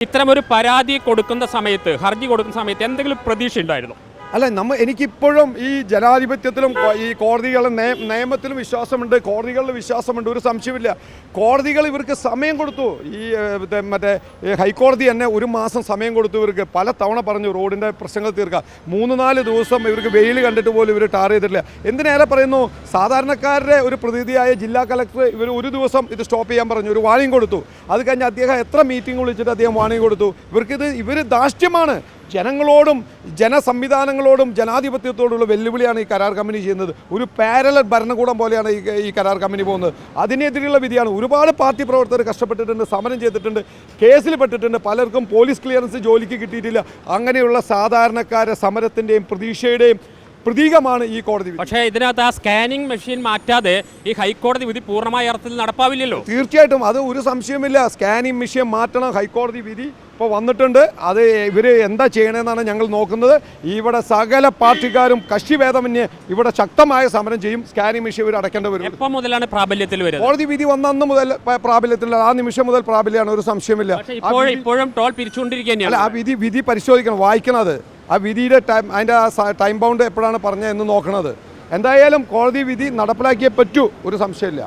ഇത്തരമൊരു പരാതി കൊടുക്കുന്ന സമയത്ത് ഹർജി കൊടുക്കുന്ന സമയത്ത് എന്തെങ്കിലും പ്രതീക്ഷ ഉണ്ടായിരുന്നു അല്ല നമ്മ എനിക്കിപ്പോഴും ഈ ജനാധിപത്യത്തിലും ഈ കോടതികളുടെ നയ- നിയമത്തിലും വിശ്വാസമുണ്ട് കോടതികളിൽ വിശ്വാസമുണ്ട് ഒരു സംശയമില്ല കോടതികൾ ഇവർക്ക് സമയം കൊടുത്തു. ഈ മറ്റേ ഹൈക്കോടതി തന്നെ ഒരു മാസം സമയം കൊടുത്തു ഇവർക്ക്. പല തവണ പറഞ്ഞു റോഡിന്റെ പ്രശ്നങ്ങൾ തീർക്കാം മൂന്ന് നാല് ദിവസം ഇവർക്ക് വെയിൽ കണ്ടിട്ട് പോലും ഇവർ ടാർ ചെയ്തിട്ടില്ല. എന്തിനേറെ പറയുന്നു? സാധാരണക്കാരുടെ ഒരു പ്രതിനിധിയായ ജില്ലാ കളക്ടർ ഇവർ ഒരു ദിവസം ഇത് സ്റ്റോപ്പ് ചെയ്യാൻ പറഞ്ഞു ഒരു വാണിംഗ് കൊടുത്തു. അത് കഴിഞ്ഞ് അദ്ദേഹം എത്ര മീറ്റിംഗ് വിളിച്ചിട്ട് അദ്ദേഹം വാണിംഗ് കൊടുത്തു? ഇവർക്കിത് ഇവർ ധാർഷ്ട്യമാണ്. ജനങ്ങളോടും ജനസംവിധാനങ്ങളോടും ജനാധിപത്യത്തോടുള്ള വെല്ലുവിളിയാണ് ഈ കരാർ കമ്പനി ചെയ്യുന്നത്. ഒരു പാരലൽ ഭരണകൂടം പോലെയാണ് ഈ ഈ കരാർ കമ്പനി പോകുന്നത്. അതിനെതിരെയുള്ള വിധിയാണ്. ഒരുപാട് പാർട്ടി പ്രവർത്തകർ കഷ്ടപ്പെട്ടിട്ടുണ്ട് സമരം ചെയ്തിട്ടുണ്ട് കേസിൽ പെട്ടിട്ടുണ്ട്. പലർക്കും പോലീസ് ക്ലിയറൻസ് ജോലിക്ക് കിട്ടിയിട്ടില്ല. അങ്ങനെയുള്ള സാധാരണക്കാരെ സമരത്തിന്റെയും പ്രതീക്ഷയുടെയും പ്രതീകമാണ് ഈ കോടതി പക്ഷേ ഇതിനകത്ത് ആ സ്കാനിങ് മെഷീൻ മാറ്റാതെ ഈ ഹൈക്കോടതി വിധി പൂർണമായ അർത്ഥത്തിൽ നടപ്പാവില്ലല്ലോ. തീർച്ചയായിട്ടും അത് ഒരു സംശയമില്ല സ്കാനിങ് മെഷീൻ മാറ്റണം ഹൈക്കോടതി വിധി ഇപ്പോൾ വന്നിട്ടുണ്ട്. അത് ഇവർ എന്താ ചെയ്യണമെന്നാണ് ഞങ്ങൾ നോക്കുന്നത്. ഇവിടെ സകല പാർട്ടിക്കാരും കക്ഷിഭേദമന്യേ ഇവിടെ ശക്തമായ സമരം ചെയ്യും. സ്കാനിങ് മെഷീൻ ഇവർ അടയ്ക്കേണ്ടി വരും. എപ്പം മുതലാണ് പ്രാബല്യത്തിൽ വരുന്നത്? കോടതി വിധി വന്ന അന്ന് മുതൽ പ്രാബല്യത്തിൽ ആ നിമിഷം മുതൽ പ്രാബല്യമാണ്. ഒരു സംശയമില്ല ഇപ്പോഴും ടോൾ പിരിച്ചുകൊണ്ടിരിക്കുകയാണ്. അല്ല ആ വിധി വിധി പരിശോധിക്കണം വായിക്കണം അത്. ആ വിധിയുടെ ടൈം അതിന്റെ ആ ടൈം ബൗണ്ട് എപ്പോഴാണ് പറഞ്ഞത് എന്ന് നോക്കണത്. എന്തായാലും കോടതി വിധി നടപ്പിലാക്കിയേ പറ്റൂ ഒരു സംശയമില്ല.